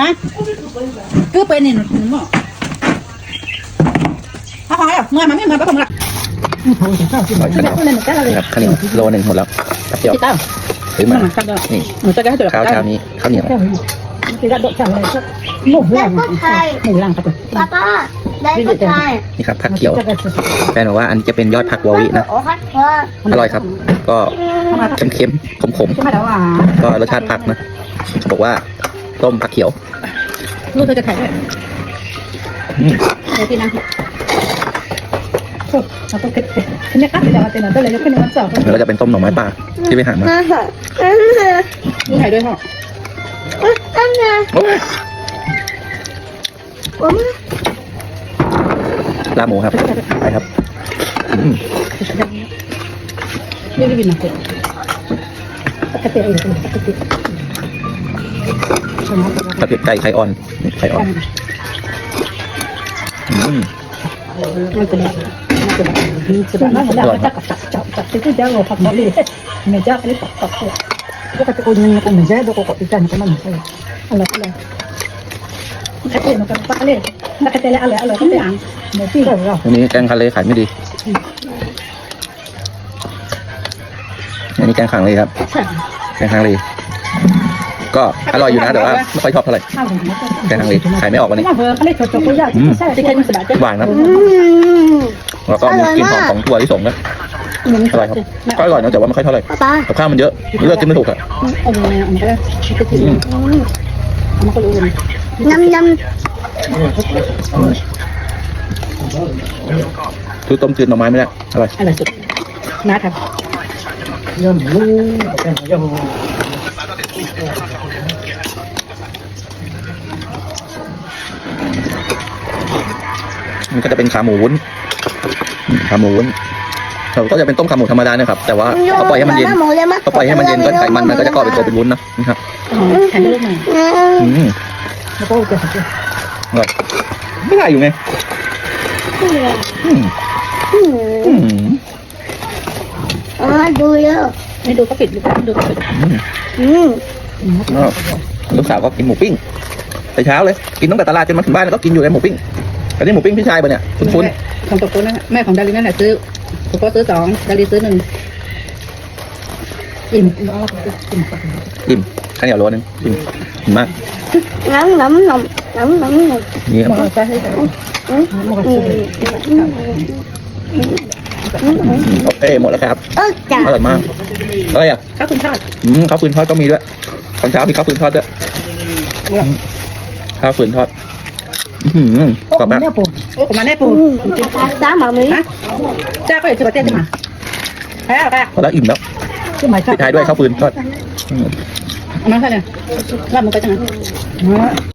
ฮะ cứ bên này nó nó mỏ เขาขอให้เมื่อมันไม่เหมือนกับผมละข้าวเหนียวนี่ครับข้าวเหนียวโลหนึ่งหมดแล้วครับเดี๋ยว chị tao ซื้อ mà มา mà sao đâu นี่ người ta cái chỗ ข้าวเช้านี้ข้าวเหนียว thì đã độ chẳng này ngủ แล้วก็ไทย ngủ làng tập ป้าป้าแล้วก็ไทยนี่ครับผักเขียวแฟนบอกว่าอันนี้จะเป็นยอดผักวอวินะโอ้คัดเธออร่อยครับ ก็เค็มๆขม chứ mà đâu à ๆก็รสชาติผักนะบอกว่า ต้มผักเขียว luôn tôi จะถ่ายด้วยอืมเดี๋ยวพี่นั่งเราต้องเก็บเนี่ยกัดเดี๋ยวเดี๋ยวเดี๋ยวเราจะขึ้นวันเสาร์แล้วก็จะเป็นต้มหน่อไม้ป่าที่ไปหามานั่นน่ะนั่นน่ะนี่ถ่ายด้วยพ่อนั่นน่ะโอ้ยผมลาบหมูครับ ไปครับอืมนี่รีวิวหน่อยปกติเองปกติ ใช่ไหมผัดเผ็ดไก่ไข่อ่อนนี่ไข่อ่อนอืมมันเป็นอะไรมันเป็นอะไรสุดยอดมากเลยจับจับจับจับที่เจ้าเราผักหมดเลยไม่จับเลยตักตักตัวก็จะอุ่นมันก็ไม่ใช่ตัวก็ติดกันก็มันไม่ใช่อะไรอะไรถ้าเกิดมันก็ปักเลยถ้าเกิดอะไรอะไรก็ไปอ่านเดี๋ยวพี่เราอันนี้แกงทะเลขายไม่ดี อันนี้แกงขังเลยครับใช่แกงขังเลย ก็อร่อยอยู่นะแต่ว่าไม่ค่อยชอบเท่าไหร่ข้าวของมันแกงขังเลยขายไม่ออกวันนี้ไม่เบอร์เขาเลยโชว์โชว์ก็ยากใช่ที่แค่นี้สบายใจหวานครับอืมแล้วก็มีกลิ่นหอมของถั่วที่สงนะอร่อยครับก็อร่อยนะแต่ว่าไม่ค่อยเท่าไหร่ป้าป้ากับข้าวมันเยอะเลือกกินไม่ถูกอะเอาเงินเอามาก็ได้ก็คือมันก็รู้เลยน้ำน้คือต้มจืดหน่อไม้ไม่ได้อร่อยอะไรสุดนะครับ มันก็จะเป็นขาหมูวุ้นอืมขาหมูวุ้นเราก็จะเป็นต้มขาหมูธรรมดานะครับ แต่ว่าำเขาปล่อยให้มันเย็นหมูเลยมั้ยเขาปล่อยให้มันเย็นก็ไขมันมันก็จะก่อเป็นตัวเป็นวุ้นนะนี่ครับแข่งรูปหน่อยอืมอืมแล้วก็เกิดอะไรอร่อยไม่ได้อยู่ไงอืมอืมอืมอ๋อดูเยอะไม่ดูก็ปิดดูก็ปิดอืมอืมก็ลูกสาวก็กินหมูปิ้งแต่เช้าเลย กินตั้งแต่ตลาดจนมาถึงบ้านแล้วก็กินอยู่ในหมูปิ้ง อันนี้หมูปิ้งพี่ชายปะเนี่ยคุณคุณของตัวนั่นแม่ของดารินั่นแหละซื้อตัวก็ซื้อสองดาริซื้อหนึ่งอิ่มอิ่มอิ่มข้าวเหนียวโลนึงอิ่มอิ่มมากน้ำน้ำน้ำน้ำน้ำน้ำนี่คหมรับดใจให้แต่อืมหมดอืใจมอืมโอเคหมดแล้วครับเออจ้ะอร่อยมากอะไรอะข้าวคุณชาติอืมข้าวฟืนทอดก็มีด้วยตอนเช้ามีข้าวฟืนทอดด้วยข้าวฟืนทอด อืมกรอบมากโอ้ผมมาแน่ปูอืมตามมาไหมฮะจ้าก็อย่าจะมาเต้นจะมาแพ้แพ้พอแล้วอิ่มแล้วขึ้นมาปิดท้ายด้วยข้าวฟืนทอดอืมเอามาเท่าไหร่รับมันไปจัง